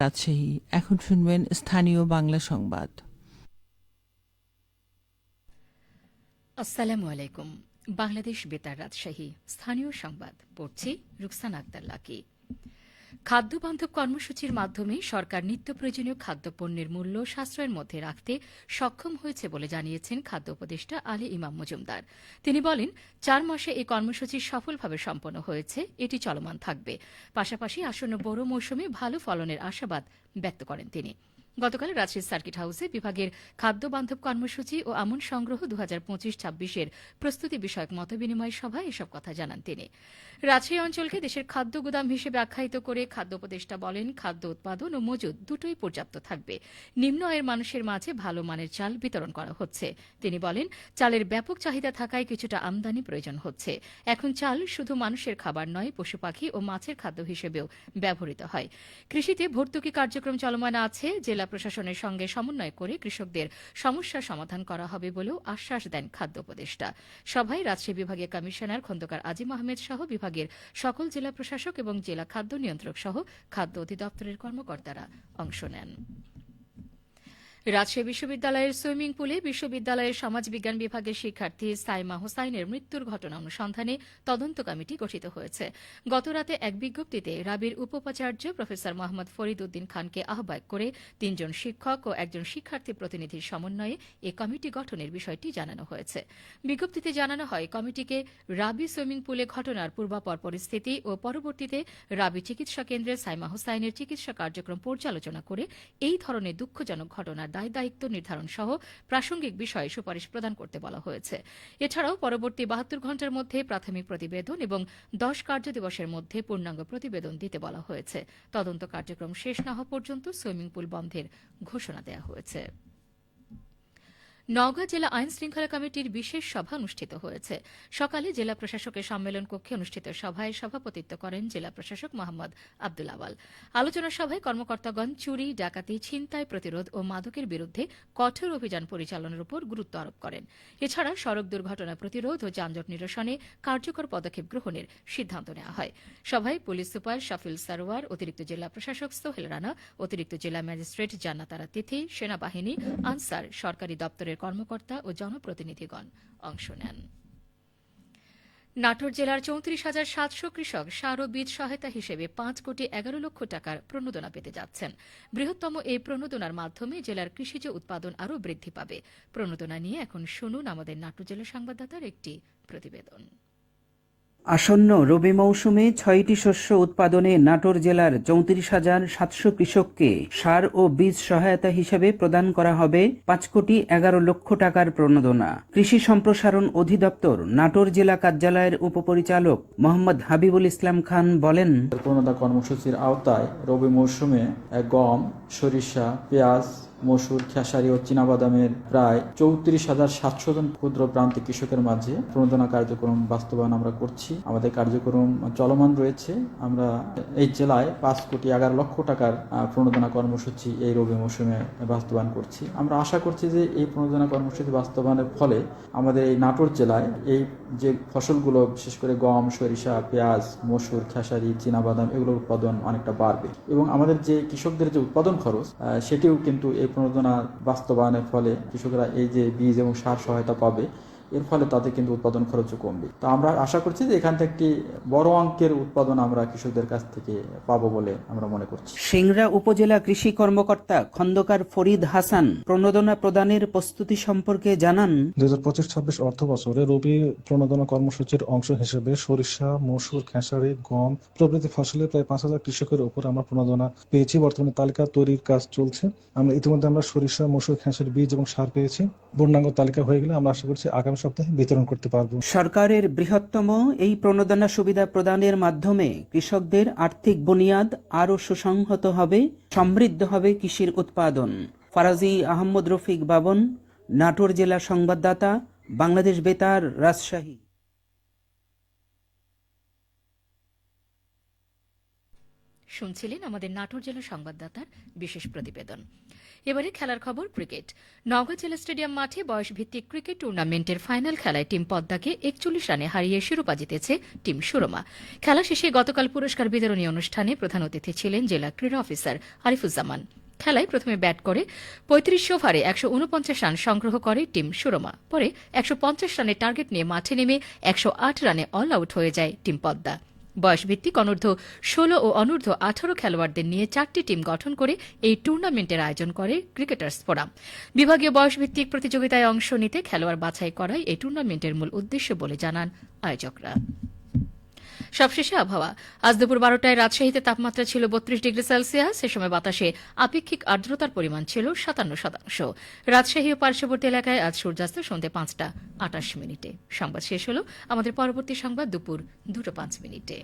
রাজশাহী এখন শুনবেন স্থানীয় বাংলা সংবাদ। আসসালামু আলাইকুম। বাংলাদেশ বেতার রাজশাহী। স্থানীয় সংবাদ। পড়ছি রুকসান আক্তার লাকি। খাদ্য বান্ধব কর্মসূচির মাধ্যমে সরকার নিত্য প্রয়োজনীয় খাদ্যপণ্যের মূল্য সাশ্রয়ের মধ্যে রাখতে সক্ষম হয়েছে বলে জানিয়েছেন খাদ্য উপদেষ্টা আলী ইমাম মজুমদার। তিনি বলেন, চার মাসে এই কর্মসূচি সফলভাবে সম্পন্ন হয়েছে, এটি চলমান থাকবে। পাশাপাশি আসন্ন বড় মৌসুমে ভালো ফলনের আশাবাদ ব্যক্ত করেন তিনি। গতকাল রাজশাহী সার্কিট হাউসে বিভাগের খাদ্য বান্ধব কর্মসূচি ও আমন সংগ্রহ দু হাজার পঁচিশ ছাব্বিশের প্রস্তুতি বিষয়ক মতবিনিময় সভায় এসব কথা জানান তিনি। রাজশাহী অঞ্চলকে দেশের খাদ্য গুদাম হিসেবে আখ্যায়িত করে খাদ্য উপদেষ্টা বলেন, খাদ্য উৎপাদন ও মজুদ দুটোই পর্যাপ্ত থাকবে। নিম্ন আয়ের মানুষের মাঝে ভালো মানের চাল বিতরণ করা হচ্ছে। তিনি বলেন, চালের ব্যাপক চাহিদা থাকায় কিছুটা আমদানি প্রয়োজন হচ্ছে। এখন চাল শুধু মানুষের খাবার নয়, পশু পাখি ও মাছের খাদ্য হিসেবেও ব্যবহৃত হয়। কৃষিতে ভর্তুকি কার্যক্রম চলমান আছে, জেলা প্রশাসনের সঙ্গে সমন্বয় করে কৃষকদের সমস্যা সমাধান করা হবে বলেও আশ্বাস দেন খাদ্য উপদেষ্টা। সভায় রাজশাহী বিভাগীয় কমিশনার খন্দকার আজিম আহমেদ সহ বিভাগের সকল জেলা প্রশাসক এবং জেলা খাদ্য নিয়ন্ত্রক সহ খাদ্য অধিদপ্তরের কর্মকর্তারা অংশ নেন। রাজশাহী বিশ্ববিদ্যালয়ের সুইমিং পুলে বিশ্ববিদ্যালয়ের সমাজবিজ্ঞান বিভাগের শিক্ষার্থী সাইমা হোসাইনের মৃত্যুর ঘটনা অনুসন্ধানে তদন্ত কমিটি গঠিত হয়েছে। গতরাতে এক বিজ্ঞপ্তিতে রাবির উপাচার্য প্রফেসর মোহাম্মদ ফরিদ উদ্দিন খানকে আহ্বায়ক করে তিনজন শিক্ষক ও একজন শিক্ষার্থী প্রতিনিধির সমন্বয়ে এ কমিটি গঠনের বিষয়টি জানানো হয়েছে। বিজ্ঞপ্তিতে জানানো হয়, কমিটিকে রাবি সুইমিং পুলে ঘটনার পূর্বাপর পরিস্থিতি ও পরবর্তীতে রাবি চিকিৎসা কেন্দ্রে সাইমা হোসাইনের চিকিৎসা কার্যক্রম পর্যালোচনা করে এই ধরনের দুঃখজনক ঘটনার দায় দায়িত্ব নির্ধারণ সহ প্রাসঙ্গিক বিষয়ে সুপারিশ প্রদান করতে বলা হয়েছে। এছাড়াও পরবর্তী বাহাত্তর ঘণ্টার মধ্যে প্রাথমিক প্রতিবেদন এবং দশ কার্য দিবসের মধ্যে পূর্ণাঙ্গ প্রতিবেদন দিতে বলা হয়েছে। তদন্ত কার্যক্রম শেষ না হওয়া পর্যন্ত সুইমিং পুল বন্ধের ঘোষণা দেওয়া হয়েছে। নওগাঁ জেলা আইন শৃঙ্খলা কমিটির বিশেষ সভা অনুষ্ঠিত হয়েছে। সকালে জেলা প্রশাসকের সম্মেলন কক্ষে অনুষ্ঠিত সভায় সভাপতিত্ব করেন জেলা প্রশাসক মোহাম্মদ আব্দুল আওয়াল। আলোচনা সভায় কর্মকর্তাগণ চুরি, ডাকাতি, ছিনতাই প্রতিরোধ ও মাদকের বিরুদ্ধে কঠোর অভিযান পরিচালনার উপর গুরুত্ব আরোপ করেন। এছাড়া সড়ক দুর্ঘটনা প্রতিরোধ ও যানজট নিরসনে কার্যকর পদক্ষেপ গ্রহণের সিদ্ধান্ত নেওয়া হয়। সভায় পুলিশ সুপার শাফিল সারোয়ার, অতিরিক্ত জেলা প্রশাসক সোহেল রানা, অতিরিক্ত জেলা ম্যাজিস্ট্রেট জান্নাতারা তিথি, সেনাবাহিনী, আনসার সরকারি দপ্তরের কর্মকর্তা ও জনপ্রতিনিধিগণ অংশ নেন। নাটোর জেলার চৌত্রিশ হাজার সাতশো কৃষক সার ও বীজ সহায়তা হিসেবে পাঁচ কোটি এগারো লক্ষ টাকার প্রণোদনা পেতে যাচ্ছেন। বৃহত্তম এই প্রণোদনার মাধ্যমে জেলার কৃষিজ উৎপাদন আরও বৃদ্ধি পাবে। প্রণোদনা নিয়ে এখন শুনুন আমাদের নাটোর জেলা সংবাদদাতার একটি প্রতিবেদন। আসন্ন রবি মৌসুমে ছয়টি শস্য উৎপাদনে নাটোর জেলার চৌত্রিশ হাজার সাতশো কৃষককে সার ও বীজ সহায়তা হিসেবে প্রদান করা হবে পাঁচ কোটি এগারো লক্ষ টাকার প্রণোদনা। কৃষি সম্প্রসারণ অধিদপ্তর নাটোর জেলা কার্যালয়ের উপপরিচালক মোহাম্মদ হাবিবুল ইসলাম খান বলেন প্রণোদনা কর্মসূচির আওতায় রবি মৌসুমে গম, সরিষা, পেঁয়াজ মসুর, খেসারি ও চীনাবাদামের প্রায় চৌত্রিশ হাজার সাতশো জন ক্ষুদ্র প্রান্তিক কৃষকের মাঝে প্রণোদনা কার্যক্রম বাস্তবায়ন আমরা করছি। আমাদের কার্যক্রম চলমান রয়েছে। আমরা এই জেলায় পাঁচ কোটি এগারো লক্ষ টাকার প্রণোদনা কর্মসূচি এই রবি মৌসুমে বাস্তবায়ন করছি। আমরা আশা করছি যে এই প্রণোদনা কর্মসূচি বাস্তবায়নের ফলে আমাদের এই নাটোর জেলায় এই যে ফসলগুলো, বিশেষ করে গম, সরিষা, পেঁয়াজ, মসুর, খেসারি, চীনাবাদাম, এগুলোর উৎপাদন অনেকটা বাড়বে। এবং আমাদের যে কৃষকদের যে উৎপাদন খরচ সেটিও কিন্তু এই প্রণোদনা বাস্তবায়নের ফলে কৃষকরা এই যে বীজ এবং সার সহায়তা পাবে এর ফলে তাদের কিন্তু উৎপাদন খরচও কমবে। তো আমরা আশা করছি যে এখান থেকে একটি বড় অঙ্কের উৎপাদন আমরা কৃষকদের কাছ থেকে পাবো বলে আমরা মনে করছি। সিংড়া উপজেলা কৃষি কর্মকর্তা খন্দকার ফরিদ হাসান প্রণোদনা প্রদানের প্রস্তুতি সম্পর্কে জানান। দুই হাজার পঁচিশ ছাব্বিশ অর্থ বছরে রবি প্রণোদনা কর্মসূচির অংশ হিসেবে সরিষা মসুর খেসারি গম প্রভৃতি ফসলের প্রায় পাঁচ হাজার কৃষকের উপর আমরা প্রণোদনা পেয়েছি। বর্তমানে তালিকা তৈরির কাজ চলছে। আমরা ইতিমধ্যে আমরা সরিষা মসুর খেসারি বীজ এবং সার পেয়েছি। পূর্ণাঙ্গ তালিকা হয়ে গেলে আমরা আশা করছি আগামী সপ্তাহে বিতরণ করতে পারব। সরকারের বৃহত্তম এই প্রণোদনা সুবিধা প্রদানের মাধ্যমে কৃষকদের আর্থিক বুনিয়াদ আরও সুসংহত হবে, সমৃদ্ধ হবে কৃষির উৎপাদন। ফরাজি আহমদ রফিক বাবন, নাটোর জেলা সংবাদদাতা, বাংলাদেশ বেতার, রাজশাহী। শুনছিলেন আমাদের নাটোর জেলা সংবাদদাতার বিশেষ প্রতিবেদন। এবারে খেলার খবর ক্রিকেট। নওগাঁ জেলা স্টেডিয়াম মাঠে বয়সভিত্তিক ক্রিকেট টুর্নামেন্টের ফাইনাল খেলায় টিম পদ্মাকে একচল্লিশ রানে হারিয়ে শিরোপা জিতেছে টিম সুরমা। খেলা শেষে গতকাল পুরস্কার বিতরণী অনুষ্ঠানে প্রধান অতিথি ছিলেন জেলা ক্রীড়া অফিসার আরিফুজ্জামান। খেলায় প্রথমে ব্যাট করে পঁয়ত্রিশ ওভারে একশো উনপঞ্চাশ রান সংগ্রহ করে টিম সুরমা। পরে একশো পঞ্চাশ রানের টার্গেট নিয়ে মাঠে নেমে একশো আট রানে অল আউট হয়ে যায় টিম পদ্মা। বয়সভিত্তিক অনূর্ধ্ব ষোলো ও অনূর্ধ্ব আঠারো খেলোয়াড়দের নিয়ে চারটি টিম গঠন করে এই টুর্নামেন্টের আয়োজন করে ক্রিকেটার্স ফোরাম। বিভাগীয় বয়সভিত্তিক প্রতিযোগিতায় অংশ নিতে খেলোয়াড় বাছাই করাই এই টুর্নামেন্টের মূল উদ্দেশ্য বলে জানান আয়োজকরা। সবশেষে আবহাওয়া। আজ দুপুর বারোটায় রাজশাহীতে তাপমাত্রা ছিল বত্রিশ ডিগ্রি সেলসিয়াস সে সময় বাতাসে আপেক্ষিক আর্দ্রতার পরিমাণ ছিল সাতান্ন শতাংশ। রাজশাহী ও পার্শ্ববর্তী এলাকায় আজ সূর্যাস্ত সন্ধে পাঁচটা আটাশ মিনিটে। সংবাদ শেষ হল। আমাদের পরবর্তী সংবাদ দুপুর দুটো পাঁচ মিনিটে।